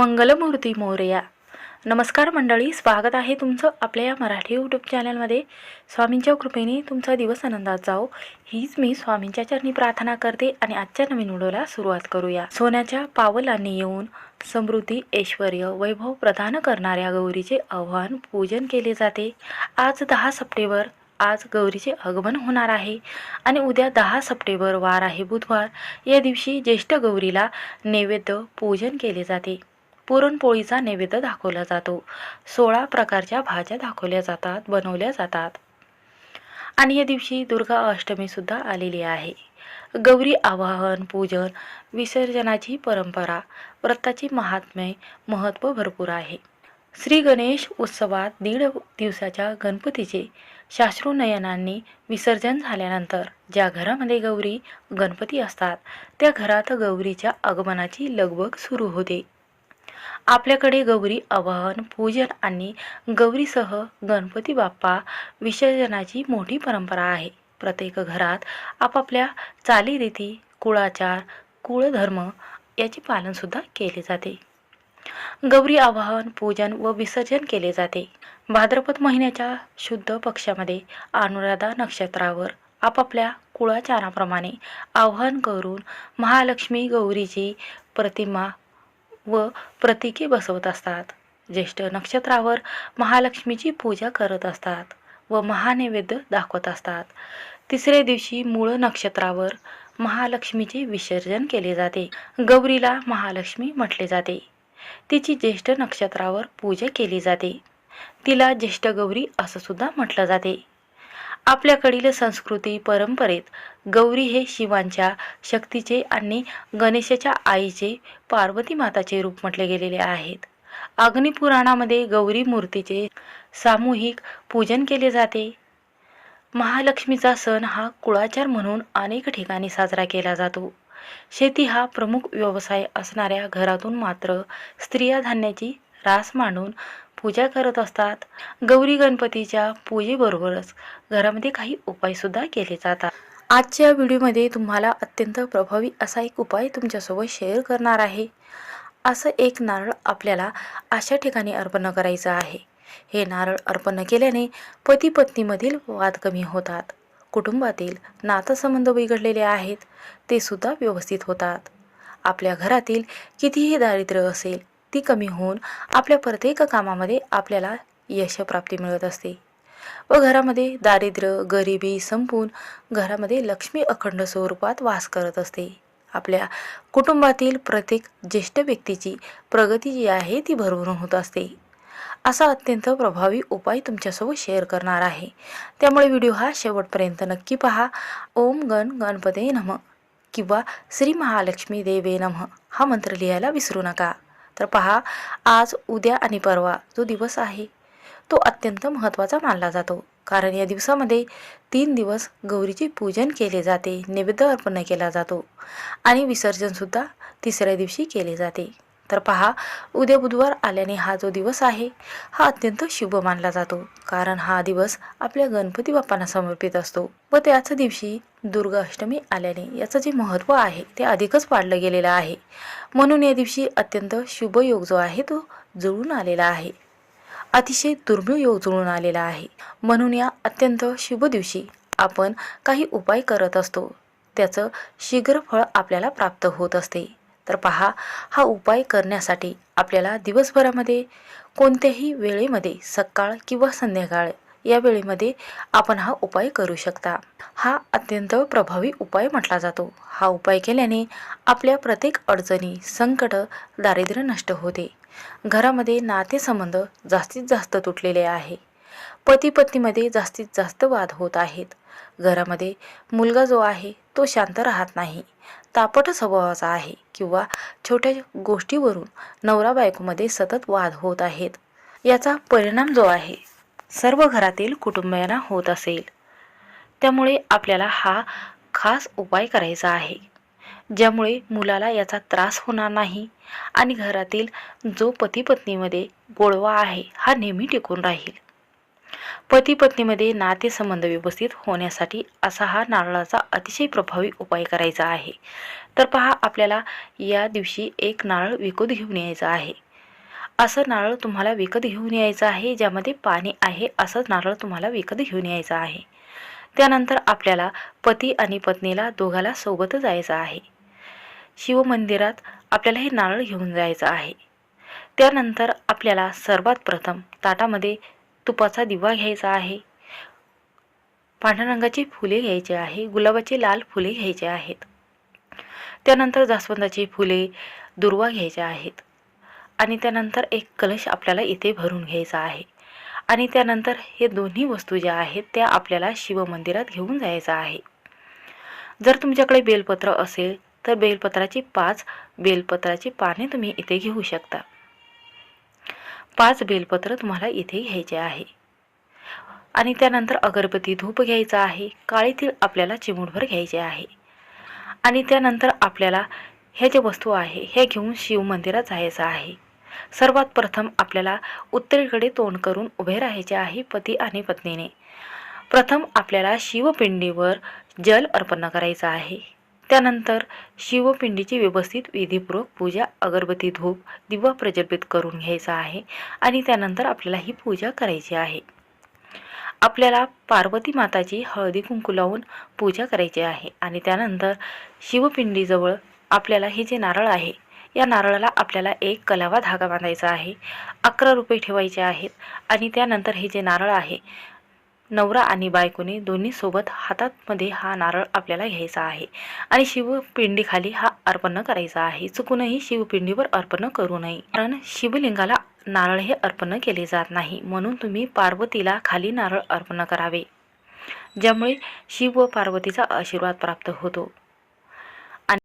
मंगलमूर्ती मोरया. नमस्कार मंडळी स्वागत आहे तुमचं आपल्या या मराठी यूट्यूब चॅनलमध्ये स्वामींच्या कृपेने तुमचा दिवस आनंदात जाओ हीच मी स्वामींच्या चरणी प्रार्थना करते आणि आजच्या नवीन व्हिडिओला सुरुवात करूया. सोन्याच्या पावलांनी येऊन समृद्धी ऐश्वर वैभव प्रदान करणाऱ्या गौरीचे आव्हान पूजन केले जाते. आज दहा सप्टेंबर आज गौरीचे आगमन होणार आहे आणि उद्या दहा सप्टेंबर वार आहे बुधवार. या दिवशी ज्येष्ठ गौरीला नैवेद्य पूजन केले जाते. पुरणपोळीचा नैवेद्य दाखवला जातो. सोळा प्रकारच्या भाज्या दाखवल्या जातात बनवल्या जातात. आणि या दिवशी दुर्गा अष्टमीसुद्धा आलेली आहे. गौरी आवाहन पूजन विसर्जनाची परंपरा व्रताची महात्म्य महत्त्व भरपूर आहे. श्री गणेश उत्सवात दीड दिवसाच्या गणपतीचे शाश्रुनयनांनी विसर्जन झाल्यानंतर ज्या घरामध्ये गौरी गणपती असतात त्या घरात गौरीच्या आगमनाची लगबग सुरू होते. आपल्याकडे गौरी आवाहन पूजन आणि गौरीसह गणपती बाप्पा विसर्जनाची मोठी परंपरा आहे. प्रत्येक घरात आपापल्या चालीरीती कुळाचार कुळधर्म याचे पालनसुद्धा केले जाते. गौरी आवाहन पूजन व विसर्जन केले जाते. भाद्रपद महिन्याच्या शुद्ध पक्षामध्ये अनुराधा नक्षत्रावर आपापल्या कुळाचाराप्रमाणे आवाहन करून महालक्ष्मी गौरीची प्रतिमा व प्रतीके बसवत असतात. ज्येष्ठ नक्षत्रावर महालक्ष्मीची पूजा करत असतात व महानैवेद्य दाखवत असतात. तिसऱ्या दिवशी मूळ नक्षत्रावर महालक्ष्मीचे विसर्जन केले जाते. गौरीला महालक्ष्मी म्हटले जाते. तिची ज्येष्ठ नक्षत्रावर पूजा केली जाते. तिला ज्येष्ठ गौरी असं सुद्धा म्हटलं जाते. आपल्याकडील संस्कृती परंपरेत गौरी हे शिवांच्या शक्तीचे आणि गणेशाच्या आईचे पार्वती माताचे रूप म्हटले गेलेले आहेत. अग्निपुराणामध्ये गौरी मूर्तीचे सामूहिक पूजन केले जाते. महालक्ष्मीचा सण हा कुळाचार म्हणून अनेक ठिकाणी साजरा केला जातो. शेती हा प्रमुख व्यवसाय असणाऱ्या घरातून मात्र स्त्रिया धान्याची रास मांडून पूजा करत असतात. गौरी गणपतीच्या पूजेबरोबरच घरामध्ये काही उपायसुद्धा केले जातात. आजच्या व्हिडिओमध्ये तुम्हाला अत्यंत प्रभावी असा एक उपाय तुमच्यासोबत शेअर करणार आहे. असं एक नारळ आपल्याला अशा ठिकाणी अर्पण करायचं आहे. हे नारळ अर्पण केल्याने पती पत्नीमधील वाद कमी होतात. कुटुंबातील नातंसंबंध बिघडलेले आहेत. ते सुद्धा व्यवस्थित होतात. आपल्या घरातील कितीही दारिद्र्य असेल ती कमी होऊन आपल्या प्रत्येक कामामध्ये आपल्याला यशप्राप्ती मिळत असते. व घरामध्ये दारिद्र्य गरिबी संपून घरामध्ये लक्ष्मी अखंड स्वरूपात वास करत असते. आपल्या कुटुंबातील प्रत्येक ज्येष्ठ व्यक्तीची प्रगती जी आहे ती भरभरून होत असते. असा अत्यंत प्रभावी उपाय तुमच्यासोबत शेअर करणार आहे. त्यामुळे व्हिडिओ हा शेवटपर्यंत नक्की पहा. ओम गण गणपते नम किंवा श्री महालक्ष्मी देवे नम हा मंत्र लिहायला विसरू नका. तर पहा आज उद्या आणि परवा जो दिवस आहे तो अत्यंत महत्त्वाचा मानला जातो. कारण या दिवसामध्ये तीन दिवस गौरीचे पूजन केले जाते नैवेद्य अर्पण केला जातो आणि विसर्जनसुद्धा तिसऱ्या दिवशी केले जाते. तर पहा उद्या बुधवार आल्याने हा जो दिवस आहे हा अत्यंत शुभ मानला जातो. कारण हा दिवस आपल्या गणपती बाप्पांना समर्पित असतो व त्याच दिवशी दुर्गाष्टमी आल्याने याचं जे महत्त्व आहे ते अधिकच वाढलं गेलेलं आहे. म्हणून या दिवशी अत्यंत शुभ योग जो आहे तो जुळून आलेला आहे. अतिशय दुर्मिळ योग जुळून आलेला आहे. म्हणून या अत्यंत शुभ दिवशी आपण काही उपाय करत असतो. त्याचं शीघ्र फळ आपल्याला प्राप्त होत असते. तर पहा हा उपाय करण्यासाठी आपल्याला दिवसभरामध्ये कोणत्याही वेळेमध्ये सकाळ किंवा संध्याकाळ या वेळेमध्ये आपण हा उपाय करू शकता. हा अत्यंत प्रभावी उपाय म्हटला जातो. हा उपाय केल्याने आपल्या प्रत्येक अडचणी संकट दारिद्र्य नष्ट होते. घरामध्ये नातेसंबंध जास्तीत जास्त तुटलेले आहे. पती पत्नीमध्ये जास्तीत जास्त वाद होत आहेत. घरामध्ये मुलगा जो आहे तो शांत राहत नाही. तापट स्वभावाचा आहे किंवा छोट्या गोष्टीवरून नवरा बायकोमध्ये सतत वाद होत आहेत. याचा परिणाम जो आहे सर्व घरातील कुटुंबियांना होत असेल. त्यामुळे आपल्याला हा खास उपाय करायचा आहे ज्यामुळे मुलाला याचा त्रास होणार नाही आणि घरातील जो पती पत्नीमध्ये गोडवा आहे हा नेहमी टिकून राहील. पती पत्नीमध्ये नातेसंबंध व्यवस्थित होण्यासाठी असा हा नारळाचा अतिशय प्रभावी उपाय करायचा आहे. तर पहा आपल्याला या दिवशी एक नारळ विकत घेऊन यायचं आहे. असं नारळ तुम्हाला विकत घेऊन यायचं आहे ज्यामध्ये पाणी आहे असं नारळ तुम्हाला विकत घेऊन यायचं आहे. त्यानंतर आपल्याला पती आणि पत्नीला दोघाला सोबत जायचं आहे. शिवमंदिरात आपल्याला हे नारळ घेऊन जायचं आहे. त्यानंतर आपल्याला सर्वात प्रथम ताटामध्ये तुपाचा दिवा घ्यायचा आहे. पांढऱ्या रंगाची फुले घ्यायची आहे गुलाबाची लाल फुले घ्यायचे आहेत. त्यानंतर जास्वंदाची फुले दुर्वा घ्यायच्या आहेत. आणि त्यानंतर एक कलश आपल्याला इथे भरून घ्यायचा आहे. आणि त्यानंतर हे दोन्ही वस्तू ज्या आहेत त्या आपल्याला शिवमंदिरात घेऊन जायचं आहे. जर तुमच्याकडे बेलपत्र असेल तर बेलपत्राची पाच बेलपत्राची पाने तुम्ही इथे घेऊ शकता. पाच बेलपत्र तुम्हाला इथे घ्यायचे आहे. आणि त्यानंतर अगरबत्ती धूप घ्यायचा आहे काळे तीळ आपल्याला चिमूटभर घ्यायचे आहे. आणि त्यानंतर आपल्याला ह्या ज्या वस्तू आहे ह्या घेऊन शिवमंदिरात जायचं आहे. सर्वात प्रथम आपल्याला उत्तरेकडे तोंड करून उभे राहायचे आहे पती आणि पत्नीने. प्रथम आपल्याला शिवपिंडीवर जल अर्पण करायचं आहे. त्यानंतर शिवपिंडीची व्यवस्थित विधीपूर्वक पूजा अगरबत्ती धूप दिवा प्रज्वलित करून घ्यायचा आहे आणि त्यानंतर आपल्याला ही पूजा करायची आहे. आपल्याला पार्वती माताची हळदी कुंकू लावून पूजा करायची आहे आणि त्यानंतर शिवपिंडीजवळ आपल्याला हे जे नारळ आहे या नारळाला आपल्याला एक कलावा धागा बांधायचा आहे. अकरा रुपये ठेवायचे आहेत आणि त्यानंतर हे जे नारळ आहे नवरा आणि बायकोने दोन्ही सोबत हातातमध्ये हा नारळ आपल्याला घ्यायचा आहे आणि शिवपिंडीखाली हा अर्पण करायचा आहे. चुकूनही शिवपिंडीवर अर्पण करू नये. कारण शिवलिंगाला नारळ हे अर्पण केले जात नाही म्हणून तुम्ही पार्वतीला खाली नारळ अर्पण करावे ज्यामुळे शिव व पार्वतीचा आशीर्वाद प्राप्त होतो.